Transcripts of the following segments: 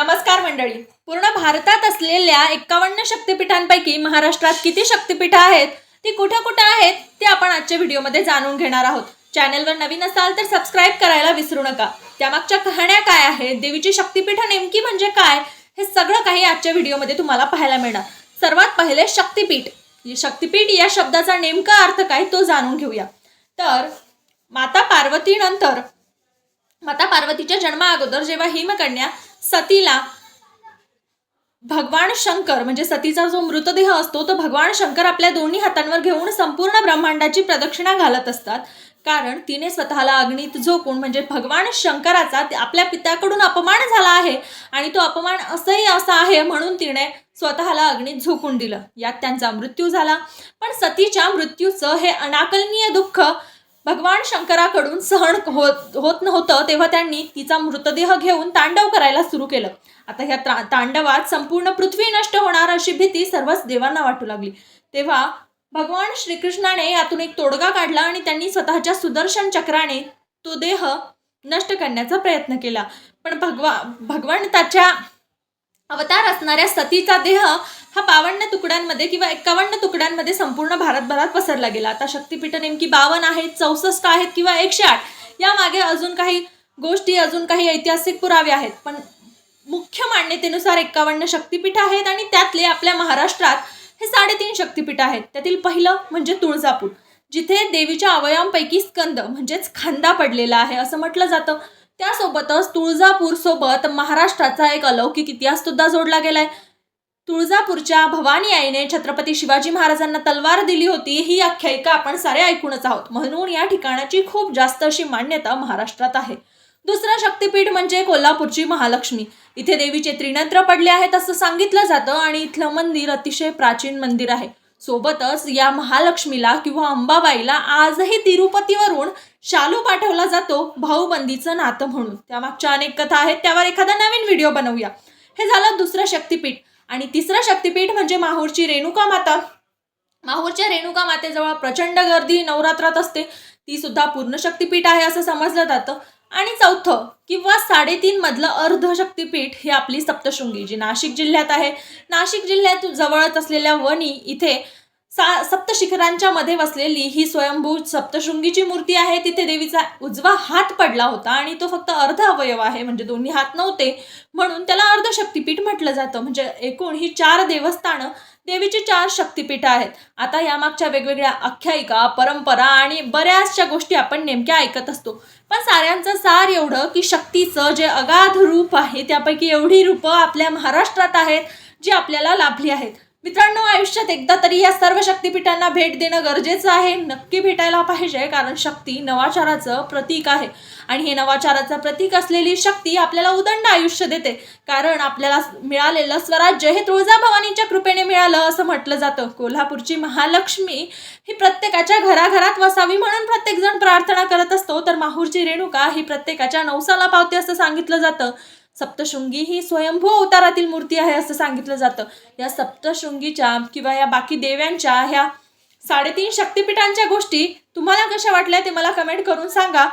नमस्कार मंडळी. पूर्ण भारतात असलेल्या एक्कावन्न शक्तिपीठांपैकी महाराष्ट्रात किती शक्तिपीठं आहेत ती कुठं कुठं आहेत ते आपण आजच्या व्हिडिओमध्ये जाणून घेणार आहोत. चॅनलवर नवीन असाल तर सबस्क्राईब करायला विसरू नका. त्यामागच्या कहाण्या काय आहेत देवीची शक्तिपीठ नेमकी म्हणजे काय हे सगळं काही आजच्या व्हिडिओमध्ये तुम्हाला पाहायला मिळणार. सर्वात पहिले शक्तिपीठ. शक्तिपीठ या शब्दाचा नेमका अर्थ काय तो जाणून घेऊया. तर माता पार्वतीनंतर माता पार्वतीच्या जन्मा अगोदर जेव्हा हिमकन्या सतीला भगवान शंकर म्हणजे सतीचा जो मृतदेह असतो तो भगवान शंकर आपल्या दोन्ही हातांवर घेऊन संपूर्ण ब्रह्मांडाची प्रदक्षिणा घालत असतात. कारण तिने स्वतःला अग्नीत झोपून म्हणजे भगवान शंकराचा ते- आपल्या पित्याकडून अपमान झाला आहे आणि तो अपमान असंही असा आहे म्हणून तिने स्वतःला अग्नीत झोकून दिलं. यात त्यांचा मृत्यू झाला. पण सतीच्या मृत्यूचं हे अनाकलनीय दुःख भगवान शंकराकडून सहन होत होत नव्हतं तेव्हा त्यांनी तिचा मृतदेह घेऊन तांडव करायला सुरू केलं. आता ह्या ता- तांडवात संपूर्ण पृथ्वी नष्ट होणार अशी भीती सर्वच देवांना वाटू लागली. तेव्हा भगवान श्रीकृष्णाने यातून एक तोडगा काढला आणि त्यांनी स्वतःच्या सुदर्शन चक्राने तो देह नष्ट करण्याचा प्रयत्न केला. पण भगवा भगवंताच्या अवतार असणाऱ्या सतीचा देह हा बावन्न तुकड्यांमध्ये किंवा एकावन्न तुकड्यांमध्ये संपूर्ण भारतभरात पसरला गेला. आता शक्तिपीठ नेमकी बावन्न आहेत चौसष्ट आहेत किंवा एकशे आठ. यामागे अजून काही गोष्टी अजून काही ऐतिहासिक पुरावे आहेत. पण मुख्य मान्यतेनुसार एकावन्न शक्तिपीठ आहेत आणि त्यातले आपल्या महाराष्ट्रात हे साडेतीन शक्तिपीठ आहेत. त्यातील पहिलं म्हणजे तुळजापूर जिथे देवीच्या अवयवांपैकी स्कंद म्हणजेच खांदा पडलेला आहे असं म्हटलं जातं. त्यासोबतच तुळजापूर सोबत महाराष्ट्राचा एक अलौकिक इतिहास सुद्धा जोडला गेलाय. तुळजापूरच्या भवानी आईने छत्रपती शिवाजी महाराजांना तलवार दिली होती ही आख्यायिका आपण सारे ऐकूनच आहोत. म्हणून या ठिकाणाची खूप जास्त अशी मान्यता महाराष्ट्रात आहे. दुसरं शक्तिपीठ म्हणजे कोल्हापूरची महालक्ष्मी. इथे देवीचे त्रिनेत्र पडले आहेत असं सांगितलं जातं आणि इथलं मंदिर अतिशय प्राचीन मंदिर आहे. सोबतच या महालक्ष्मीला किंवा अंबाबाईला आजही तिरुपतीवरून शालू पाठवला जातो भाऊबंदीचं नातं म्हणून. त्यामागच्या अनेक कथा आहेत त्यावर एखादा नवीन व्हिडिओ बनवूया. हे झालं दुसरं शक्तीपीठ. आणि तिसरं शक्तिपीठ म्हणजे माहूरची रेणुका माता. माहूरच्या रेणुका मातेजवळ प्रचंड गर्दी नवरात्रात असते. ती सुद्धा पूर्ण शक्तिपीठ आहे असं समजलं जातं. आणि चौथं किंवा साडेतीन मधलं अर्ध शक्तिपीठ ही आपली सप्तशृंगी जी नाशिक जिल्ह्यात आहे. नाशिक जिल्ह्यात जवळच असलेल्या वणी इथे सा सप्तशिखरांच्या मध्ये वसलेली ही स्वयंभू सप्तशृंगीची मूर्ती आहे. तिथे देवीचा उजवा हात पडला होता आणि तो फक्त अर्ध अवयव आहे. म्हणजे दोन्ही हात नव्हते. म्हणून त्याला अर्ध शक्तिपीठ म्हटलं जातं. म्हणजे एकूण ही चार देवस्थानं देवीची चार शक्तिपीठं आहेत. आता यामागच्या वेगवेगळ्या आख्यायिका परंपरा आणि बऱ्याचशा गोष्टी आपण नेमक्या ऐकत असतो. पण साऱ्यांचं सार एवढं की शक्तीचं जे अगाध रूप आहे त्यापैकी एवढी रूपं आपल्या महाराष्ट्रात आहेत जी आपल्याला लाभली आहेत. मित्रांनो आयुष्यात एकदा तरी या सर्व शक्तिपीठांना भेट देणं गरजेचं आहे. नक्की भेटायला पाहिजे कारण शक्ती नवाचाराचं प्रतीक आहे. आणि हे नवाचाराचं प्रतीक असलेली शक्ती आपल्याला उदंड आयुष्य देते. कारण आपल्याला मिळालेलं स्वराज्य हे तुळजाभवानीच्या कृपेने मिळालं असं म्हटलं जातं. कोल्हापूरची महालक्ष्मी ही प्रत्येकाच्या घराघरात वसावी म्हणून प्रत्येकजण प्रार्थना करत असतो. तर माहूरची रेणुका ही प्रत्येकाच्या नवसाला पावते असं सांगितलं जातं. सप्तशृंगी ही स्वयंभू अवतारातील मूर्ती आहे असं सांगितलं जातं. या सप्तशृंगीच्या किंवा या बाकी देव्यांच्या ह्या साडेतीन शक्तिपीठांच्या गोष्टी तुम्हाला कशा वाटल्या ते मला कमेंट करून सांगा.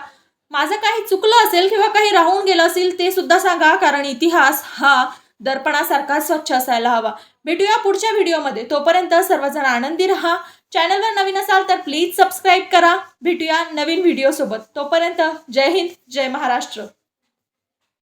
माझं काही चुकलं असेल किंवा काही राहून गेलं असेल ते सुद्धा सांगा कारण इतिहास हा दर्पणासारखा स्वच्छ असायला हवा. भेटूया पुढच्या व्हिडिओमध्ये. तोपर्यंत सर्वजण आनंदी राहा. चॅनलवर नवीन असाल तर प्लीज सबस्क्राईब करा. भेटूया नवीन व्हिडिओसोबत. तोपर्यंत जय हिंद जय महाराष्ट्र.